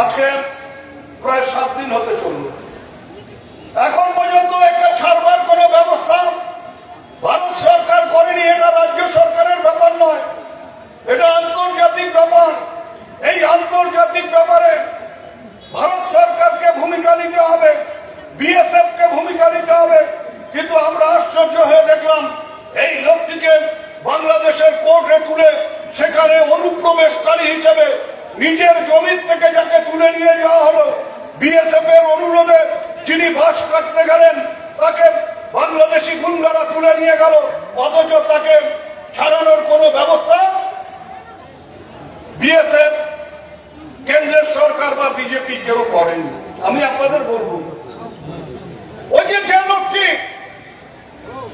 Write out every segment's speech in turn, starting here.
আজকে প্রায় সাত দিন হতে চলল। এখন পর্যন্ত একে ছাড়বার কোনো ব্যবস্থা ভারত সরকার করেনি, এটা রাজ্য সরকারের ব্যাপার নয়। এটা আন্তর্জাতিক ব্যাপার। এই আন্তর্জাতিক ব্যাপারে ভারত সরকারকে ভূমিকা নিতে হবে বিএসএফ কে ভূমিকা নিতে হবে। কিন্তু আমরা আশ্চর্য হয়ে দেখলাম, এই লোকটিকে বাংলাদেশের কোর্টে তুলে সেখানে অনুপ্রবেশকারী হিসেবে নিজের জমি থেকে যাকে তুলে নিয়ে যাওয়া হলো। বিএসএফ এর অনুরোধে যিনি বাস কাটতে গেলেন, তাকে বাংলাদেশি গুন্ডারা তুলে নিয়ে গেল, অথচ তাকে ছাড়ানোর কোনো ব্যবস্থা বিএসএফ কেন্দ্রের সরকার বা বিজেপি কেউ করেনি। আমি আপনাদের বলব ওই যে যে লোকটি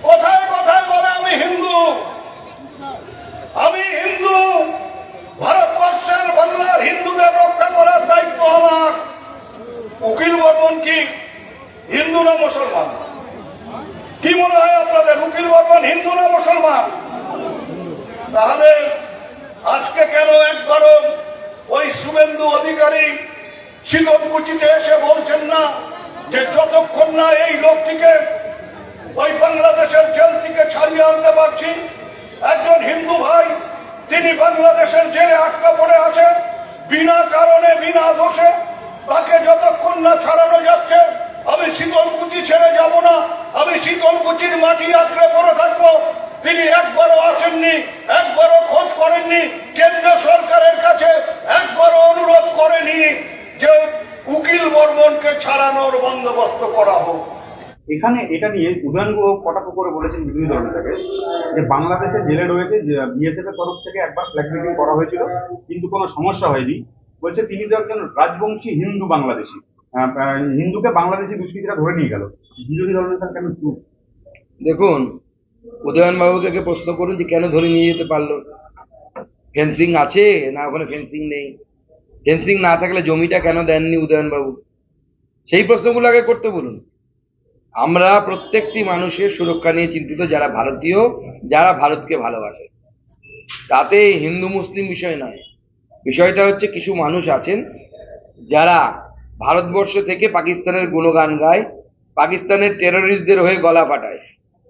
কথায় কথায় বলে আমি হিন্দু আমি হিন্দু ভারতবর্ষের বাংলার হিন্দুদের রক্ষা করার দায়িত্ব আমার উকিল বর্মন কি? হিন্দু না মুসলমান? কি মনে হয় আপনাদের, উকিল বর্মন হিন্দু না মুসলমান? তাহলে আজকে কেন একবারও ওই শুভেন্দু অধিকারী শীতলকুচিতে এসে বলছেন না যে যতক্ষণ না এই লোকটিকে ওই বাংলাদেশের জেল থেকে ছাড়িয়ে আনতে পারছি, একজন হিন্দু ভাই তিনি বাংলাদেশের জেলে আটকা পড়ে আছেন বিনা কারণে, বিনা দোষে তাকে যতক্ষণ না ছাড়ানো যাচ্ছে। আমি শীতলকুচি ছেড়ে যাব না। আমি শীতলকুচির মাটি আঁকড়ে পড়ে থাকব। তিনি একবারও আসেননি, একবারও খোঁজ করেননি। কেন্দ্র সরকারের কাছে একবারও অনুরোধ করেনি যে উকিল বর্মনকে ছাড়ানোর বন্দোবস্ত করা হোক। এখানে এটা নিয়ে উদয়ন গুহ কটাক্ষ করে বলেছেন বিরোধী দল নেতাকে যে বাংলাদেশে জেলে রয়েছে, যে বিএসএফ এর তরফ থেকে একবার ফ্ল্যাগ মিটিং করা হয়েছিল, কিন্তু কোনো সমস্যা হয়নি। বলছে তিনি তো একজন রাজবংশী হিন্দু বাংলাদেশী। হিন্দুকে বাংলাদেশি দুষ্কৃতীরা ধরে নিয়ে গেল। বিরোধী দল নেতার কেন চুপ? দেখুন উদয়ন বাবুকে প্রশ্ন করুন যে কেন ধরে নিয়ে যেতে পারল? ফেন্সিং আছে? না, ওখানে ফেন্সিং নেই। ফেন্সিং না থাকলে জমিটা কেন দেননি উদয়ন বাবু সেই প্রশ্নগুলো আগে করতে বলুন। আমরা প্রত্যেকটি মানুষের সুরক্ষা নিয়ে চিন্তিত, যারা ভারতীয়, যারা ভারতকে ভালোবাসে। তাতে হিন্দু মুসলিম বিষয় নয়। বিষয়টা হচ্ছে কিছু মানুষ আছেন যারা ভারতবর্ষ থেকে পাকিস্তানের গুণগান গায়, পাকিস্তানের টেরোরিস্টদের হয়ে গলা ফাটায়।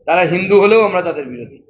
তারা হিন্দু হলেও আমরা তাদের বিরোধী।